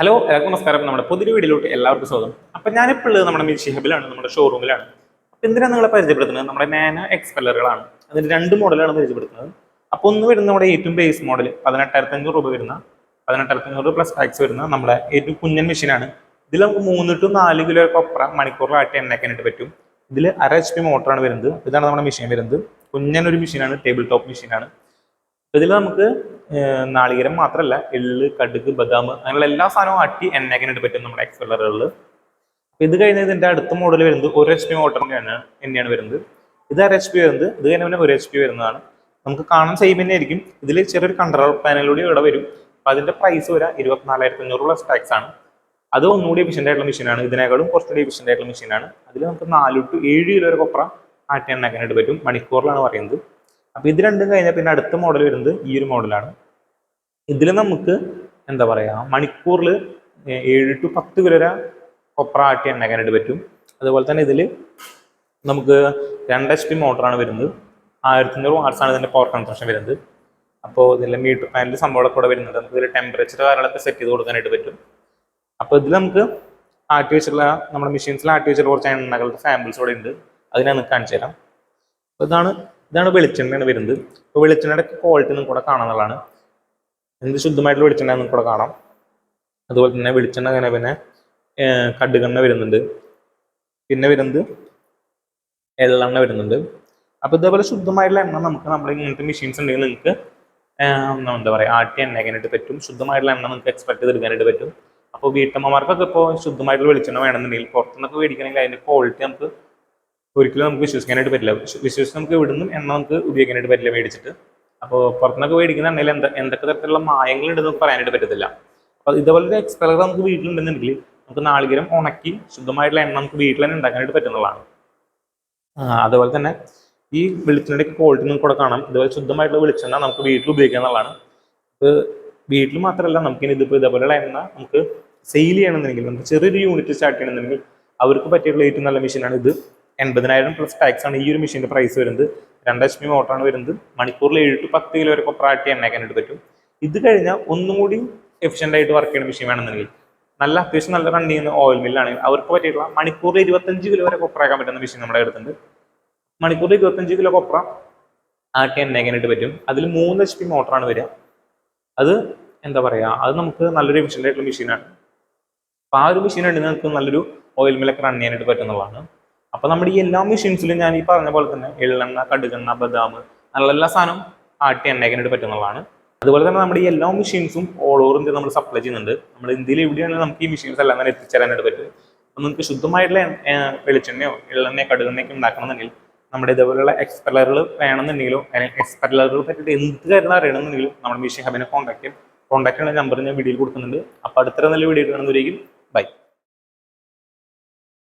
Hello എല്ലാവർക്കും നമസ്കാരം. നമ്മുടെ പുതിയ വീഡിയോയിലോട്ട് എല്ലാവർക്കും സ്വാഗതം. അപ്പൊ ഞാനിപ്പോൾ ഉള്ളത് നമ്മുടെ മിഷി ഹബിലാണ് നമ്മുടെ ഷോറൂമിലാണ് അപ്പൊ എന്തിനാണ് നിങ്ങളെ പരിചയപ്പെടുത്തുന്നത്? നമ്മുടെ നാനോ എക്സ്പെല്ലറുകളാണ്. അതിന് രണ്ട് മോഡലാണ് പരിചയപ്പെടുത്തുന്നത്. അപ്പോൾ ഒന്ന് വരുന്ന നമ്മുടെ ഏറ്റവും ബേസ് മോഡൽ പതിനെട്ടായിരത്തി അഞ്ഞൂറ് രൂപ വരുന്ന പതിനെട്ടായിരത്തി അഞ്ഞൂറ് പ്ലസ് ടാക്സ് വരുന്ന നമ്മുടെ ഏറ്റവും കുഞ്ഞൻ മെഷീനാണ് ഇതിൽ നമുക്ക് മൂന്ന് ടു നാല് കിലോ കൊപ്ര മണിക്കൂറിലായിട്ട് എണ്ണയ്ക്കാനായിട്ട് പറ്റും. ഇതിൽ അര എച്ച് പി മോട്ടറാണ് വരുന്നത്. ഇതാണ് നമ്മുടെ മെഷീൻ വരുന്നത്. കുഞ്ഞൻ ഒരു മെഷീനാണ് ടേബിൾ ടോപ്പ് മെഷീനാണ് ഇതിൽ നമുക്ക് നാളികേരം മാത്രമല്ല എള്ള് കടുക് ബദാം അങ്ങനെയുള്ള എല്ലാ സാധനവും ആട്ടി എണ്ണയ്ക്കാനായിട്ട് പറ്റും നമ്മുടെ എക്സ്പെല്ലറുകളിൽ ഇത് കഴിഞ്ഞ് ഇതിന്റെ അടുത്ത മോഡൽ വരുന്നത് ഒരു എച്ച് പി മോട്ടറിന്റെയാണ് എണ്ണയാണ് വരുന്നത്. ഇത് അര എച്ച് പി വരുന്നത് ഇത് കഴിഞ്ഞ ഒരു എച്ച് പി വരുന്നതാണ്. നമുക്ക് കാണാൻ സെയിം തന്നെ ആയിരിക്കും. ഇതിൽ ചെറിയൊരു കൺട്രോൾ പാനലൂടെ ഇവിടെ വരും. അപ്പോൾ അതിന്റെ പ്രൈസ് വരാം ഇരുപത്തിനാലായിരത്തി അഞ്ഞൂറ് പ്ലസ് ടാക്സ് ആണ്. അത് ഒന്നുകൂടി എഫിഷ്യന്റ് ആയിട്ടുള്ള മെഷീനാണ് ഇതിനേക്കാളും കുറച്ചുകൂടി എഫിഷ്യന്റ് ആയിട്ടുള്ള മെഷീനാണ് അതിൽ നമുക്ക് നാല് ടു ഏഴ് കിലോ വരെ കൊപ്ര ആട്ടി എണ്ണയ്ക്കാനായിട്ട് പറ്റും. മണിക്കൂറിലാണ് പറയുന്നത്. അപ്പൊ ഇത് രണ്ടും കഴിഞ്ഞാൽ പിന്നെ അടുത്ത മോഡൽ വരുന്നത് ഈ ഒരു മോഡലാണ് ഇതിൽ നമുക്ക് എന്താ പറയാ മണിക്കൂറിൽ ഏഴ് ടു പത്ത് കിലോ വരെ കൊപ്ര ആട്ടി എണ്ണക്കാനായിട്ട് പറ്റും. അതുപോലെ തന്നെ ഇതിൽ നമുക്ക് രണ്ട് എച്ച് പി മോട്ടറാണ് വരുന്നത്. ആയിരത്തി അഞ്ഞൂറ് വാട്ട്സ് ആണ് ഇതിന്റെ പവർ കൺസ്ട്രക്ഷൻ വരുന്നത്. അപ്പോൾ ഇതിലെ മീറ്റർ പാനൽ സംഭവങ്ങളൊക്കെ കൂടെ വരുന്നത് നമുക്ക് ഇതിൽ ടെമ്പറേച്ചർ കാര്യങ്ങളൊക്കെ സെറ്റ് ചെയ്ത് കൊടുക്കാനായിട്ട് പറ്റും. അപ്പോൾ ഇതിൽ നമുക്ക് ആട്ടി വെച്ചിട്ടുള്ള നമ്മുടെ മെഷീൻസിൽ ആട്ടി വെച്ചിട്ടുള്ള കുറച്ച് എണ്ണകളുടെ സാമ്പിൾസ് ഇവിടെ ഉണ്ട്. അതിനെ നമുക്ക് കാണിച്ചു തരാം അപ്പോൾ ഇതാണ് ഇതാണ് വെളിച്ചെണ്ണയാണ് വരുന്നത്. അപ്പോൾ വെളിച്ചെണ്ണയുടെ ക്വാളിറ്റി നിങ്ങൾക്ക് കൂടെ കാണാനുള്ളതാണ് എന്ത് ശുദ്ധമായിട്ടുള്ള വെളിച്ചെണ്ണ നിങ്ങൾക്ക് കൂടെ കാണാം. അതുപോലെ തന്നെ വെളിച്ചെണ്ണ അങ്ങനെ പിന്നെ കടുകെണ്ണ വരുന്നുണ്ട്. പിന്നെ വരുന്നത് എള്ളെണ്ണ വരുന്നുണ്ട്. അപ്പോൾ ഇതേപോലെ ശുദ്ധമായിട്ടുള്ള എണ്ണ നമുക്ക് നമ്മുടെ ഇങ്ങനത്തെ മെഷീൻസ് ഉണ്ടെങ്കിൽ നിങ്ങൾക്ക് എന്താ പറയുക ആട്ടി എണ്ണയ്ക്കാനായിട്ട് പറ്റും. ശുദ്ധമായിട്ടുള്ള എണ്ണ നിങ്ങൾക്ക് എക്സ്പെക്ട് ചെയ്തെടുക്കാനായിട്ട് പറ്റും. അപ്പോൾ വീട്ടമ്മമാർക്കൊക്കെ ഇപ്പോൾ ശുദ്ധമായിട്ടുള്ള വെളിച്ചെണ്ണ വേണമെന്നുണ്ടെങ്കിൽ പുറത്തുനിന്നൊക്കെ മേടിക്കണമെങ്കിൽ അതിന്റെ ക്വാളിറ്റി നമുക്ക് ഒരിക്കലും നമുക്ക് വിശ്വസിക്കാനായിട്ട് പറ്റില്ല. വിശ്വ- വിശ്വസിച്ച് നമുക്ക് ഇവിടുന്നും എണ്ണ നമുക്ക് ഉപയോഗിക്കാനായിട്ട് പറ്റില്ല മേടിച്ചിട്ട്. അപ്പോൾ പുറത്തുനിന്നൊക്കെ മേടിക്കുന്നുണ്ടെങ്കിൽ എന്താ എന്തൊക്കെ തരത്തിലുള്ള മായങ്ങളുണ്ടെന്ന് നമുക്ക് പറയാനായിട്ട് പറ്റത്തില്ല. അപ്പോൾ ഒരു എക്സ്പെലർ നമുക്ക് വീട്ടിലുണ്ടെന്നുണ്ടെങ്കിൽ നമുക്ക് നാളികേരം ഉണക്കി ശുദ്ധമായിട്ടുള്ള എണ്ണ നമുക്ക് വീട്ടിൽ തന്നെ ഉണ്ടാക്കാനായിട്ട് പറ്റുന്നതാണ്. അതുപോലെ തന്നെ ഈ വെളിച്ചെണ്ണയുടെ ക്വാളിറ്റി നമുക്ക് ഇവിടെ കാണാം. ഇതുപോലെ ശുദ്ധമായിട്ടുള്ള വെളിച്ചെണ്ണ നമുക്ക് വീട്ടിൽ ഉപയോഗിക്കുക എന്നുള്ളതാണ്. ഇത് വീട്ടിൽ മാത്രമല്ല നമുക്ക് ഇനി ഇതിപ്പോൾ ഇതേപോലെയുള്ള എണ്ണ നമുക്ക് സെയിൽ ചെയ്യണമെന്നുണ്ടെങ്കിൽ നമുക്ക് ചെറിയൊരു യൂണിറ്റ് സ്റ്റാർട്ട് ചെയ്യണമെന്നുണ്ടെങ്കിൽ അവർക്ക് പറ്റിയിട്ടുള്ള ഏറ്റവും നല്ല മെഷീനാണ് ഇത്. എൺപതിനായിരം പ്ലസ് ടാക്സ് ആണ് ഈ ഒരു മെഷീന്റെ പ്രൈസ് വരുന്നത്. രണ്ട് എച്ച് പി മോട്ടറാണ് വരുന്നത്. മണിക്കൂറിൽ ഏഴ് ടു പത്ത് കിലോ വരെ കൊപ്രാട്ടി എണ്ണയ്ക്കാനായിട്ട് പറ്റും. ഇത് കഴിഞ്ഞാൽ ഒന്നും കൂടി എഫിഷ്യന്റ് ആയിട്ട് വർക്ക് ചെയ്യുന്ന മെഷീൻ വേണമെന്നുണ്ടെങ്കിൽ നല്ല അത്യാവശ്യം നല്ല റൺ ചെയ്യുന്ന ഓയിൽ മില്ലാണ് അവർക്ക് പറ്റിയിട്ടുള്ള മണിക്കൂറിൽ ഇരുപത്തഞ്ച് കിലോ വരെ കൊപ്രാക്കാൻ പറ്റുന്ന മെഷീൻ നമ്മുടെ അടുത്തുണ്ട്. മണിക്കൂറിൽ ഇരുപത്തഞ്ച് കിലോ കൊപ്ര ആട്ടി എണ്ണയ്ക്കാനായിട്ട് പറ്റും. അതിൽ മൂന്ന് എച്ച് പി മോട്ടറാണ് വരിക. അത് എന്താ പറയുക അത് നമുക്ക് നല്ലൊരു എഫിഷ്യന്റ് ആയിട്ടുള്ള മെഷീനാണ് അപ്പോൾ ആ ഒരു മെഷീൻ ഉണ്ടെങ്കിൽ നമുക്ക് നല്ലൊരു ഓയിൽ മില്ലൊക്കെ റൺ ചെയ്യാനായിട്ട് പറ്റുന്നതാണ്. അപ്പോൾ നമ്മുടെ ഈ എല്ലാ മെഷീൻസിലും ഞാൻ ഈ പറഞ്ഞ പോലെ തന്നെ എള്ളെണ്ണ കടുകെണ്ണ ബദാം നല്ല എല്ലാ സാധനവും ആട്ടി എണ്ണയ്ക്കാനായിട്ട് പറ്റുന്നതാണ് അതുപോലെ തന്നെ നമ്മുടെ ഈ എല്ലാ മെഷീൻസും ഓൾ ഓവർ ഇന്ത്യ നമ്മൾ സപ്ലൈ ചെയ്യുന്നുണ്ട്. നമ്മൾ ഇന്ത്യയിൽ എവിടെയാണെങ്കിലും നമുക്ക് ഈ മെഷീൻസ് എല്ലാം തന്നെ എത്തിച്ചേരാനായിട്ട് പറ്റും നിങ്ങൾക്ക് ശുദ്ധമായിട്ടുള്ള വെളിച്ചെണ്ണയോ എള്ളെണ്ണയോ കടുകെണ്ണയൊക്കെ ഉണ്ടാക്കണമെന്നുണ്ടെങ്കിൽ നമ്മുടെ ഇതേപോലെയുള്ള എക്സ്പെല്ലറുകൾ വേണമെന്നുണ്ടെങ്കിലോ അല്ലെങ്കിൽ എക്സ്പെല്ലറുകൾ പറ്റിയിട്ട് എന്ത് കാര്യം അറിയണമെന്നുണ്ടെങ്കിലും നമ്മുടെ മെഷീൻ ഹബിനെ കോൺടാക്ട് ചെയ്യും. കോൺടാക്ട് ചെയ്യുന്ന നമ്പർ ഞാൻ വീഡിയോയിൽ കൊടുക്കുന്നുണ്ട്. അപ്പോൾ അടുത്ത നല്ല വീഡിയോ കാണുന്നവരേക്കും ബൈ